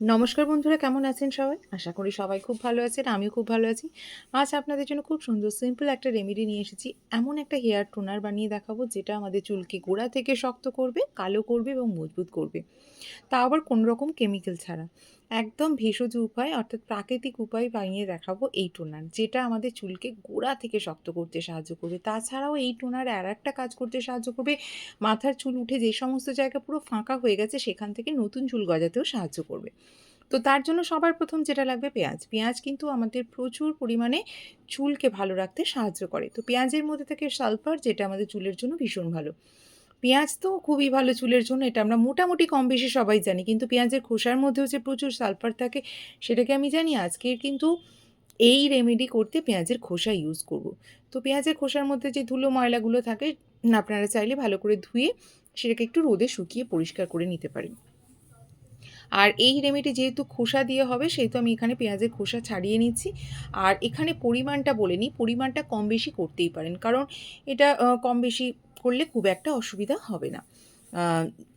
নমস্কার বন্ধুরা, কেমন আছেন সবাই? আশা করি সবাই খুব ভালো আছেন, আমিও খুব ভালো আছি। আজ আপনাদের জন্য খুব সুন্দর সিম্পল একটা রেমেডি নিয়ে এসেছি। এমন একটা হেয়ার টোনার বানিয়ে দেখাবো, যেটা আমাদের চুলকে গোড়া থেকে শক্ত করবে, কালো করবে এবং মজবুত করবে। তা আবার কোনো রকম কেমিক্যাল ছাড়া। একদম ভেষজ উপায়, অর্থাৎ প্রাকৃতিক উপায় বানিয়ে দেখাবো এই টোনার যেটা আমাদের চুলকে গোড়া থেকে শক্ত করতে সাহায্য করবে। তাছাড়াও এই টোনার আর একটা কাজ করতে সাহায্য করবে, মাথার চুল উঠে যে সমস্ত জায়গা পুরো ফাঁকা হয়ে গেছে, সেখান থেকে নতুন চুল গজাতেও সাহায্য করবে। তো তার জন্য সবার প্রথম যেটা লাগবে পেঁয়াজ। পেঁয়াজ কিন্তু আমাদের প্রচুর পরিমাণে চুলকে ভালো রাখতে সাহায্য করে। তো পেঁয়াজের মধ্যে থাকে সালফার, যেটা আমাদের চুলের জন্য ভীষণ ভালো। পেঁয়াজ তো খুবই ভালো চুলের জন্য, এটা আমরা মোটামুটি কম বেশি সবাই জানি। কিন্তু পেঁয়াজের খোসার মধ্যেও যে প্রচুর সালফার থাকে, সেটাকে আমি জানি আজকের কিন্তু এই রেমেডি করতে পেঁয়াজের খোসা ইউজ করব। তো পেঁয়াজের খোসার মধ্যে যে ধুলো ময়লাগুলো থাকে, আপনারা চাইলে ভালো করে ধুয়ে সেটাকে একটু রোদে শুকিয়ে পরিষ্কার করে নিতে পারেন। আর এই রেমেডি যেহেতু খোসা দিয়ে হবে, সেহেতু আমি এখানে পেঁয়াজের খোসা ছাড়িয়ে নিচ্ছি। আর এখানে পরিমাণটা বলে নিই, পরিমাণটা কম বেশি করতেই পারেন। কারণ এটা কম বেশি করলে খুব একটা অসুবিধা হবে না।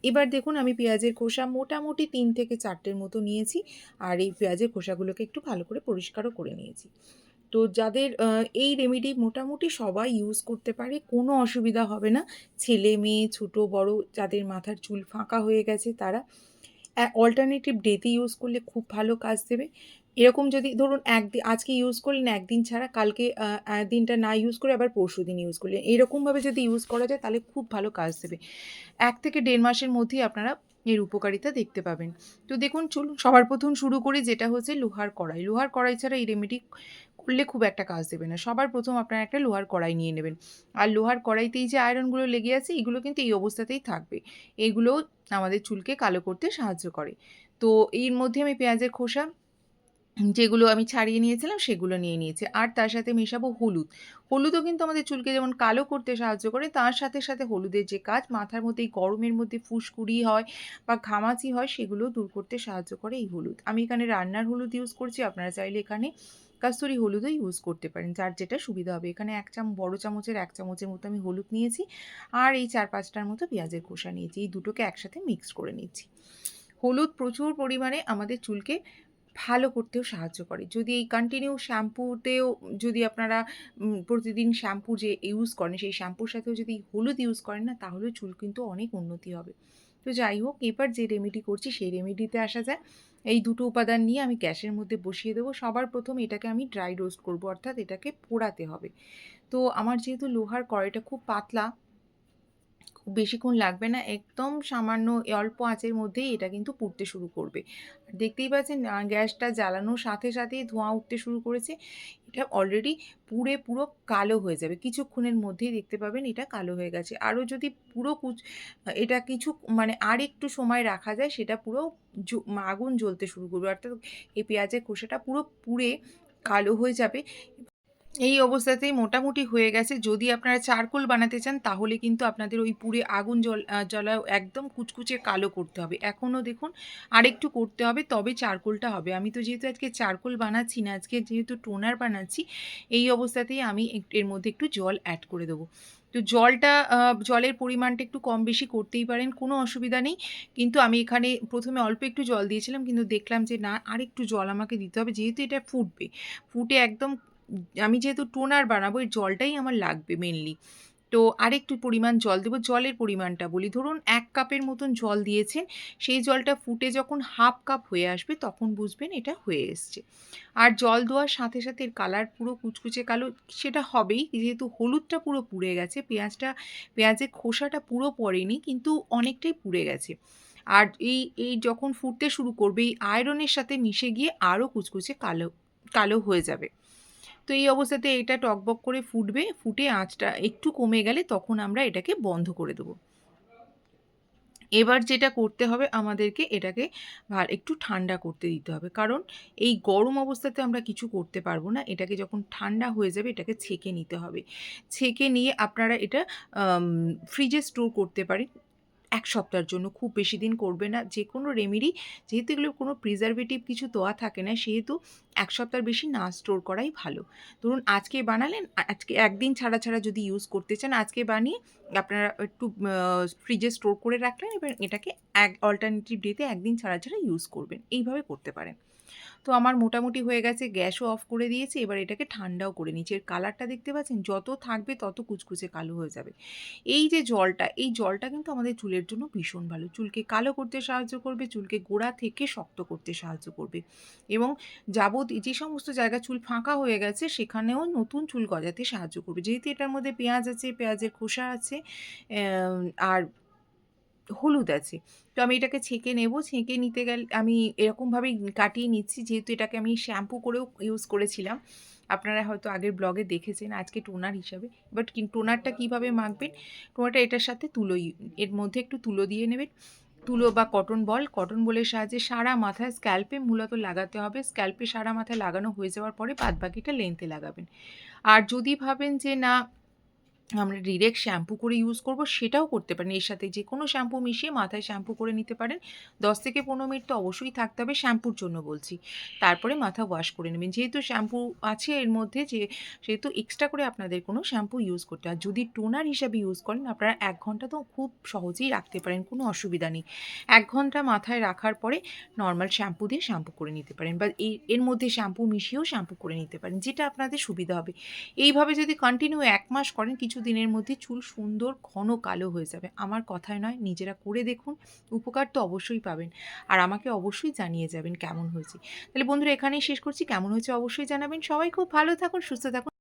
এবার দেখুন আমি পেঁয়াজের খোসা মোটামুটি তিন থেকে চারটের মতো নিয়েছি আর এই পেঁয়াজের খোসাগুলোকে একটু ভালো করে পরিষ্কারও করে নিয়েছি। তো যাদের এই রেমেডি মোটামুটি সবাই ইউজ করতে পারে, কোনো অসুবিধা হবে না। ছেলে, মেয়ে, ছোটো, বড়, যাদের মাথার চুল ফাঁকা হয়ে গেছে তারা অল্টারনেটিভ ডেতে ইউজ করলে খুব ভালো কাজ দেবে। এরকম যদি, ধরুন একদিন, আজকে ইউজ করলেন, একদিন ছাড়া কালকে দিনটা না ইউজ করে আবার পরশু দিন ইউজ করলেন। এরকমভাবে যদি ইউজ করা যায়, তাহলে খুব ভালো কাজ দেবে। এক থেকে দেড় মাসের মধ্যেই আপনারা এর উপকারিতা দেখতে পাবেন। তো দেখুন, চলুন, সবার প্রথম শুরু করি, যেটা হচ্ছে লোহার কড়াই। লোহার কড়াই ছাড়া এই রেমেডি করলে খুব একটা কাজ দেবে না। সবার প্রথম আপনারা একটা লোহার কড়াই নিয়ে নেবেন। আর লোহার কড়াইতেই যে আয়রনগুলো লেগে আছে, এগুলো কিন্তু এই অবস্থাতেই থাকবে। এগুলো আমাদের চুলকে কালো করতে সাহায্য করে। তো এর মধ্যে আমি পেঁয়াজের খোসা যেগুলো আমি ছাড়িয়ে নিয়েছিলাম, সেগুলো নিয়ে নিয়েছি। আর তার সাথে মেশাবো হলুদ। হলুদও কিন্তু আমাদের চুলকে যেমন কালো করতে সাহায্য করে, তার সাথে সাথে হলুদের যে কাজ, মাথার মধ্যে এই গরমের মধ্যে ফুসকুড়ি হয় বা ঘামাচি হয়, সেগুলো দূর করতে সাহায্য করে এই হলুদ। আমি এখানে রান্নার হলুদ ইউজ করছি, আপনারা চাইলে এখানে কাস্তুরি হলুদও ইউজ করতে পারেন, যার যেটা সুবিধা হবে। এখানে এক চাম, বড়ো চামচের এক চামচের মতো আমি হলুদ নিয়েছি আর এই চার পাঁচটার মতো পেঁয়াজের খোসা নিয়েছি। এই দুটোকে একসাথে মিক্স করে নিচ্ছি। হলুদ প্রচুর পরিমাণে আমাদের চুলকে ভালো করতেও সাহায্য করে। যদি এই কন্টিনিউ শ্যাম্পুতেও যদি আপনারা প্রতিদিন শ্যাম্পু যে ইউজ করেন, সেই শ্যাম্পুর সাথেও যদি হলুদ ইউজ করেন না, তাহলে চুল কিন্তু অনেক উন্নতি হবে। তো যাই হোক, এবার যে রেমেডি করছি, সেই রেমেডিতে আসা যায় এই দুটো উপাদান নিয়ে আমি গ্যাসের মধ্যে বসিয়ে দেবো। সবার প্রথম এটাকে আমি ড্রাই রোস্ট করব, অর্থাৎ এটাকে পোড়াতে হবে। তো আমার যেহেতু লোহার কড়াইটা খুব পাতলা খুব বেশিক্ষণ লাগবে না। একদম সামান্য অল্প আঁচের মধ্যেই এটা কিন্তু পুড়তে শুরু করবে। দেখতেই পাচ্ছেন গ্যাসটা জ্বালানোর সাথে সাথেই ধোঁয়া উঠতে শুরু করেছে। এটা অলরেডি পুড়ে পুরো কালো হয়ে যাবে। কিছুক্ষণের মধ্যেই দেখতে পাবেন এটা কালো হয়ে গেছে। আরও যদি পুরো কুচ, এটা কিছু মানে আর একটু সময় রাখা যায়, সেটা পুরো আগুন জ্বলতে শুরু করবে। অর্থাৎ এই পেঁয়াজের খোসাটা পুরো পুড়ে কালো হয়ে যাবে। এই অবস্থাতেই মোটামুটি হয়ে গেছে। যদি আপনারা চারকোল বানাতে চান, তাহলে কিন্তু আপনাদের ওই পুড়ে আগুন জল জ্বলা একদম কুচকুচে কালো করতে হবে। এখনও দেখুন আরেকটু করতে হবে, তবে চারকোলটা হবে। আমি তো যেহেতু আজকে চারকোল বানাচ্ছি না, আজকে যেহেতু টোনার বানাচ্ছি, এই অবস্থাতেই আমি এর মধ্যে একটু জল অ্যাড করে দেবো। তো জলটা জলের পরিমাণটা একটু কম বেশি করতেই পারেন, কোনো অসুবিধা নেই। কিন্তু আমি এখানে প্রথমে অল্প একটু জল দিয়েছিলাম, কিন্তু দেখলাম যে না আর একটু জল আমাকে দিতে হবে, যেহেতু এটা ফুটবে। ফুটে একদম আমি যেহেতু টোনার বানাবো এই জলটাই আমার লাগবে মেনলি তো আরেকটু পরিমাণ জল দেবো, জলের পরিমাণটা বলি। ধরুন এক কাপের মতন জল দিয়েছেন, সেই জলটা ফুটে যখন হাফ কাপ হয়ে আসবে, তখন বুঝবেন এটা হয়ে এসছে। আর জল দেওয়ার সাথে সাথে এর কালার পুরো কুচকুচে কালো, সেটা হবেই, যেহেতু হলুদটা পুরো পুড়ে গেছে, পেঁয়াজটা, পেঁয়াজের খোসাটা পুরো পড়েনি, কিন্তু অনেকটাই পুড়ে গেছে। আর এই এই যখন ফুটতে শুরু করবে, এই আয়রনের সাথে মিশে গিয়ে আরও কুচকুচে কালো কালো হয়ে যাবে। তো এই অবস্থাতে এটা টকবক করে ফুটবে, ফুটে আঁচটা একটু কমে গেলে তখন আমরা এটাকে বন্ধ করে দেবো। এবার যেটা করতে হবে আমাদেরকে এটাকে একটু ঠান্ডা করতে দিতে হবে। কারণ এই গরম অবস্থাতে আমরা কিছু করতে পারব না, এটাকে যখন ঠান্ডা হয়ে যাবে এটাকে ছেঁকে নিতে হবে। ছেঁকে নিয়ে আপনারা এটা ফ্রিজে স্টোর করতে পারেন এক সপ্তাহের জন্য, খুব বেশি দিন করবে না। যে কোনো রেমেডি যেহেতু এগুলো কোনো প্রিজারভেটিভ কিছু দেওয়া থাকে না, সেহেতু এক সপ্তাহের বেশি না স্টোর করাই ভালো। ধরুন আজকে বানালেন, আজকে একদিন ছাড়া ছাড়া যদি ইউজ করতে চান, আজকে বানিয়ে আপনারা একটু ফ্রিজে স্টোর করে রাখলেন, এবার এটাকে এক অল্টারনেটিভ ডেতে একদিন ছাড়া ছাড়া ইউজ করবেন। এইভাবে করতে পারেন। তো আমার মোটামুটি হয়ে গেছে গ্যাসও অফ করে দিয়েছি, এবার এটাকে ঠান্ডাও করে নিচ্ছি এর কালারটা দেখতে পাচ্ছেন, যত থাকবে তত কুচকুচে কালো হয়ে যাবে। এই যে জলটা, এই জলটা কিন্তু আমাদের চুলের জন্য ভীষণ ভালো। চুলকে কালো করতে সাহায্য করবে, চুলকে গোড়া থেকে শক্ত করতে সাহায্য করবে। এবং যাবত যে সমস্ত জায়গা চুল ফাঁকা হয়ে গেছে, সেখানেও নতুন চুল গজাতে সাহায্য করবে। যেহেতু এটার মধ্যে পেঁয়াজ আছে, পেঁয়াজের খোসা আছে আর হলুদ আছে। তো আমি এটাকে ছেঁকে নেব। ছেঁকে নিতে গেলে আমি এরকমভাবেই কাটিয়ে নিচ্ছি। যেহেতু এটাকে আমি শ্যাম্পু করেও ইউজ করেছিলাম। আপনারা হয়তো আগের ব্লগে দেখেছেন আজকে টোনার হিসাবে। বাট টোনারটা কীভাবে মাখবেন? টোনারটা এটার সাথে তুলো ইউ- এর মধ্যে একটু তুলো দিয়ে নেবেন। তুলো বা কটন বল। কটন বলের সাহায্যে সারা মাথায় স্ক্যাল্পে মূলত লাগাতে হবে। স্ক্যাল্পে সারা মাথায় লাগানো হয়ে যাওয়ার পরে বাদবাকিটা লেন্থে লাগাবেন। আর যদি ভাবেন যে না আমরা ডিরেক্ট শ্যাম্পু করে ইউজ করব, সেটাও করতে পারেন। এর সাথে যে কোনো শ্যাম্পু মিশিয়ে মাথায় শ্যাম্পু করে নিতে পারেন। দশ থেকে পনেরো মিনিট তো অবশ্যই থাকতে হবে শ্যাম্পুর জন্য বলছি। তারপরে মাথা ওয়াশ করে নেবেন। যেহেতু শ্যাম্পু আছে এর মধ্যে যে, সেহেতু এক্সট্রা করে আপনাদের কোনো শ্যাম্পু ইউজ করতে হয়। যদি টোনার হিসাবে ইউজ করেন, আপনারা এক ঘণ্টা তো খুব সহজেই রাখতে পারেন, কোনো অসুবিধা নেই। এক ঘণ্টা মাথায় রাখার পরে নর্মাল শ্যাম্পু দিয়ে শ্যাম্পু করে নিতে পারেন বা এর মধ্যে শ্যাম্পু মিশিয়েও শ্যাম্পু করে নিতে পারেন, যেটা আপনাদের সুবিধা হবে। এইভাবে যদি কন্টিনিউ এক মাস করেন, কিছু দিনের মধ্যে চুল সুন্দর, ঘন কালো হয়ে যাবে। আমার কথায় নয়, নিজেরা করে দেখুন। উপকার তো অবশ্যই পাবেন। আর আমাকে অবশ্যই জানিয়ে যাবেন কেমন হয়েছে। তাহলে বন্ধুরা, এখানেই শেষ করছি। কেমন হয়েছে অবশ্যই জানাবেন। সবাই খুব ভালো থাকুন, সুস্থ থাকুন।